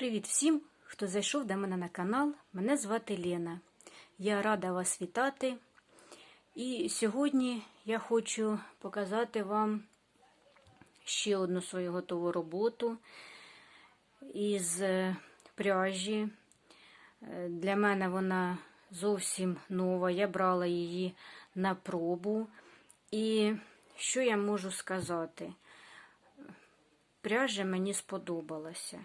Привіт всім, хто зайшов до мене на канал. Мене звати Лена. Я рада вас вітати. І сьогодні я хочу показати вам ще одну свою готову роботу із е, пряжі. Е, Для мене вона зовсім нова. Я брала її на пробу. І що я можу сказати? Пряжа мені сподобалася.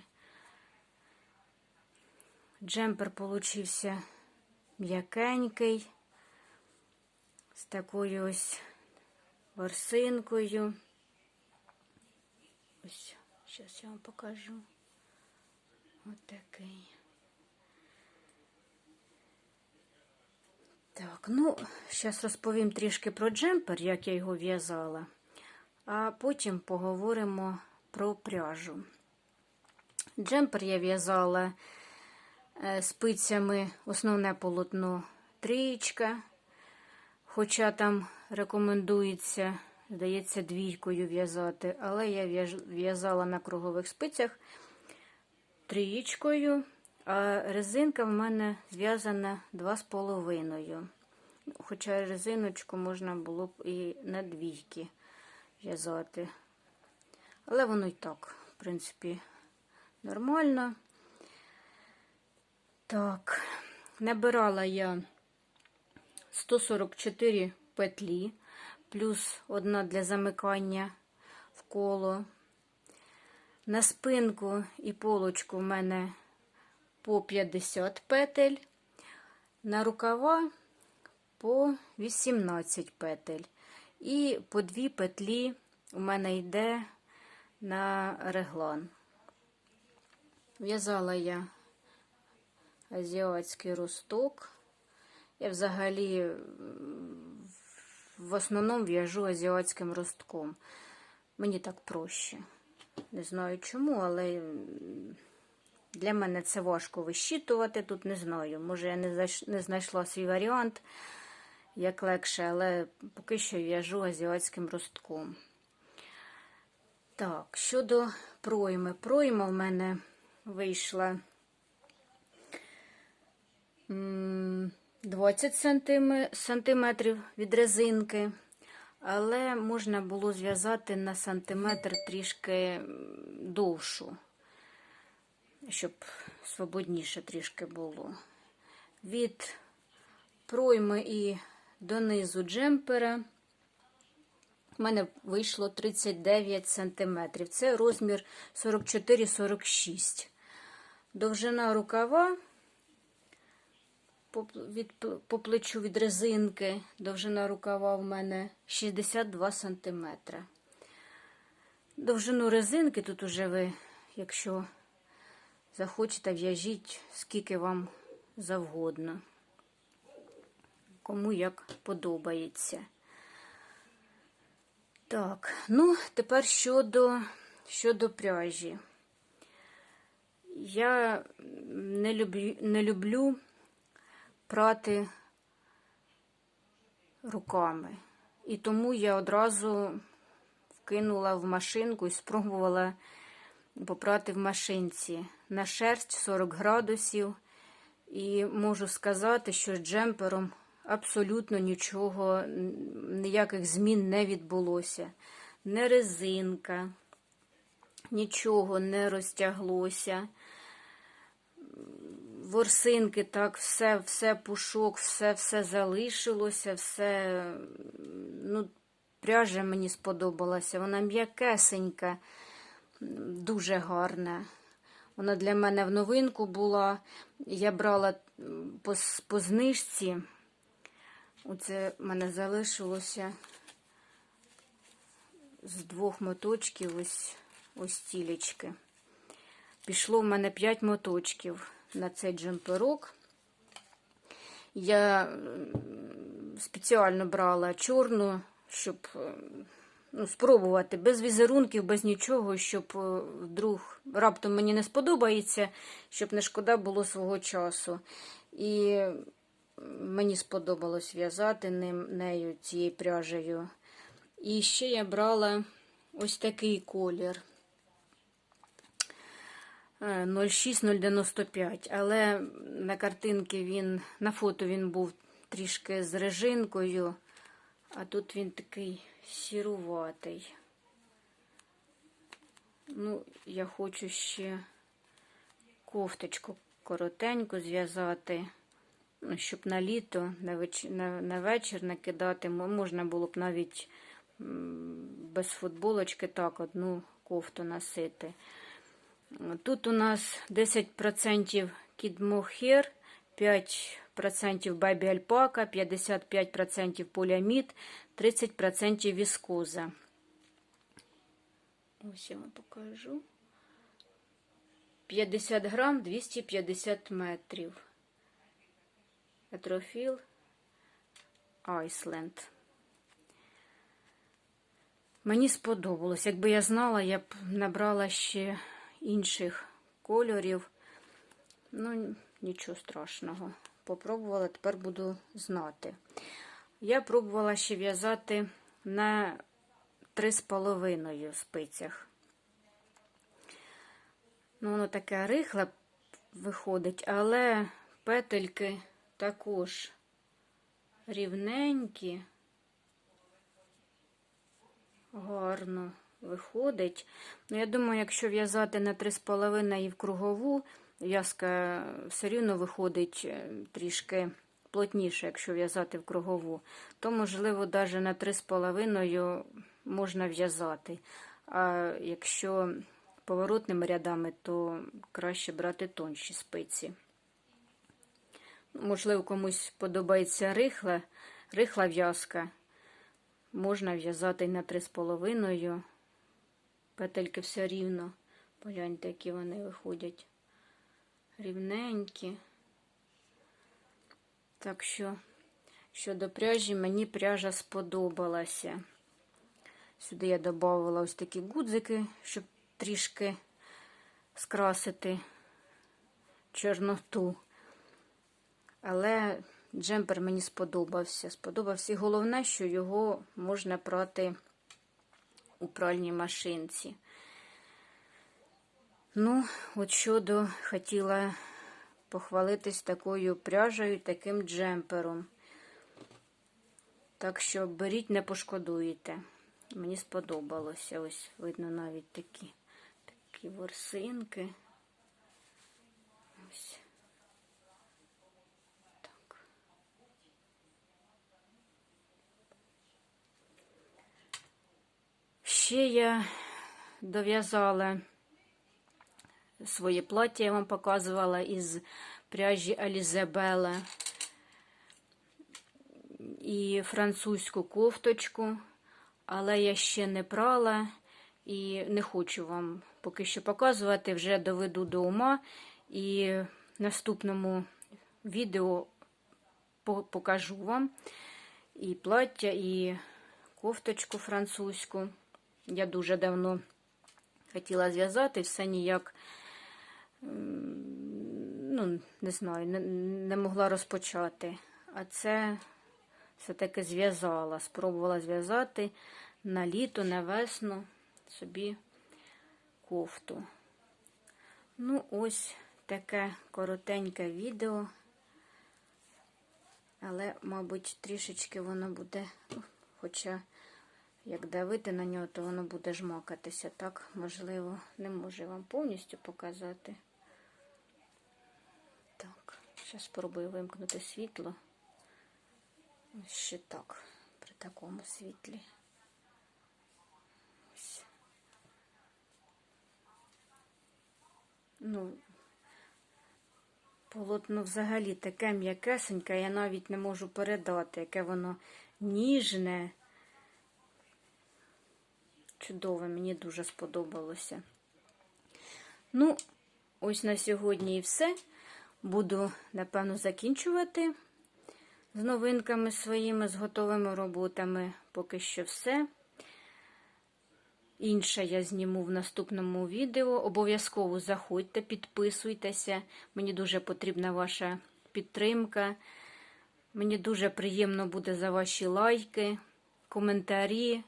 Джемпер получився м'якенький, з такою ось ворсинкою. Ось, зараз я вам покажу. Ось такий. Так, ну, зараз розповім трішки про джемпер, як я його в'язала, а потім поговоримо про пряжу. Джемпер я в'язала спицями основне полотно трієчка, хоча там рекомендується, здається, двійкою в'язати, але я в'язала на кругових спицях трієчкою, а резинка в мене зв'язана два з половиною. Ну, Хоча резиночку можна було б і на двійки в'язати. Але воно і так, в принципі, нормально. Так, набирала я 144 петлі, плюс одна для замикання в коло. На спинку і полочку в мене по 50 петель, на рукава по 18 петель. І по дві петлі у мене йде на реглан. В'язала я азіатський росток. Я взагалі в основному в'яжу азіатським ростком. Мені так проще. Не знаю чому, але для мене це важко вищитувати. Тут не знаю. Може, я не знайшла свій варіант, як легше, але поки що в'яжу азіатським ростком. Так, щодо пройми. Пройма в мене вийшла 20 сантиметрів від резинки, але можна було зв'язати на сантиметр трішки довшу, щоб свободніше трішки було. Від пройми і донизу джемпера у мене вийшло 39 сантиметрів. Це розмір 44-46. Довжина рукава по, від, по плечу від резинки. Довжина рукава в мене 62 сантиметри. Довжину резинки тут уже ви, якщо захочете, в'яжіть, скільки вам завгодно. Кому як подобається. Так, ну, тепер щодо, щодо пряжі. Я не люблю, не люблю прати руками. І тому я одразу вкинула в машинку і спробувала попрати в машинці на шерсть 40 градусів. І можу сказати, що з джемпером абсолютно нічого, ніяких змін не відбулося. Не резинка, нічого не розтяглося. Ворсинки, так, все, все пушок, все, все залишилося, все, ну, пряжа мені сподобалася. Вона м'якесенька, дуже гарна. Вона для мене в новинку була. Я брала по, по знижці. Оце в мене залишилося з двох моточків ось ось тілечки. Пішло в мене 5 моточків на цей джемперок. Я спеціально брала чорну, щоб ну, спробувати без візерунків, без нічого, щоб вдруг раптом мені не сподобається, щоб не шкода було свого часу. І мені сподобалось в'язати ним, нею цією пряжею. І ще я брала ось такий колір. Е, 06095, але на картинці він, на фото він був трішки з режинкою, а тут він такий сіруватий. Ну, я хочу ще кофточку коротеньку зв'язати, ну, щоб на літо, на вечір, на, на вечір накидати. Можна було б навіть без футболочки так одну кофту носити. Тут у нас 10% кідмохер, 5% бабі альпака, 55% поліамід, 30% віскоза. Ось я вам покажу. 50 грам 250 метрів. Атрофіл Айсленд. Мені сподобалось. Якби я знала, я б набрала ще інших кольорів. Ну, нічого страшного. Попробувала, тепер буду знати. Я пробувала ще в'язати на 3,5 спицях. Ну, воно таке рихле виходить, але петельки також рівненькі, гарно виходить. Ну, я думаю, якщо в'язати на 3,5 і в кругову, в'язка все рівно виходить е, трішки плотніше, якщо в'язати в кругову, то, можливо, навіть на 3,5 можна в'язати. А якщо поворотними рядами, то краще брати тонші спиці. Можливо, комусь подобається рихла, рихла в'язка. Можна в'язати на 3,5. Петельки все рівно. Погляньте, які вони виходять. Рівненькі. Так що, щодо пряжі, мені пряжа сподобалася. Сюди я додавала ось такі гудзики, щоб трішки скрасити чорноту. Але джемпер мені сподобався. Сподобався. І головне, що його можна прати у пральній машинці. Ну, от щодо хотіла похвалитись такою пряжею, таким джемпером. Так що беріть, не пошкодуєте. Мені сподобалося. Ось видно навіть такі, такі ворсинки. Ось. Так. Ще я дов'язала своє плаття, я вам показувала із пряжі Алізабела і французьку кофточку, але я ще не прала і не хочу вам поки що показувати, вже доведу до ума і в наступному відео покажу вам і плаття, і кофточку французьку. Я дуже давно хотіла зв'язати, все ніяк, ну, не знаю, не, не могла розпочати. А це все-таки зв'язала, спробувала зв'язати на літо, на весну собі кофту. Ну, ось таке коротеньке відео. Але, мабуть, трішечки воно буде, ну, хоча, як давити на нього, то воно буде жмакатися. Так, можливо, не можу вам повністю показати. Так, зараз спробую вимкнути світло. Ще так, при такому світлі. Ось. Ну, полотно взагалі таке м'якесеньке, я навіть не можу передати, яке воно ніжне. Чудове, мені дуже сподобалося. Ну, ось на сьогодні і все. Буду, напевно, закінчувати з новинками своїми, з готовими роботами. Поки що все. Інше я зніму в наступному відео. Обов'язково заходьте, підписуйтеся. Мені дуже потрібна ваша підтримка. Мені дуже приємно буде за ваші лайки, коментарі.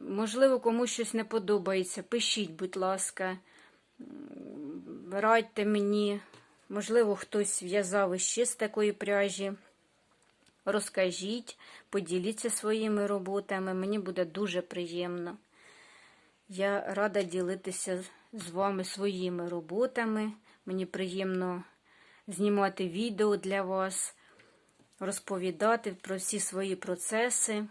Можливо, комусь щось не подобається. Пишіть, будь ласка. радьте мені, можливо, хтось в'язав іще з такої пряжі. Розкажіть, поділіться своїми роботами, мені буде дуже приємно. Я рада ділитися з вами своїми роботами. Мені приємно знімати відео для вас, розповідати про всі свої процеси.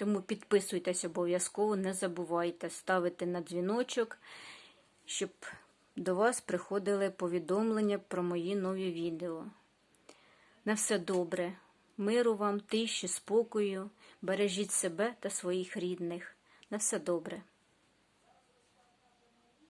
Тому підписуйтесь обов'язково, не забувайте ставити на дзвіночок, щоб до вас приходили повідомлення про мої нові відео. На все добре, миру вам, тиші, спокою, бережіть себе та своїх рідних. На все добре.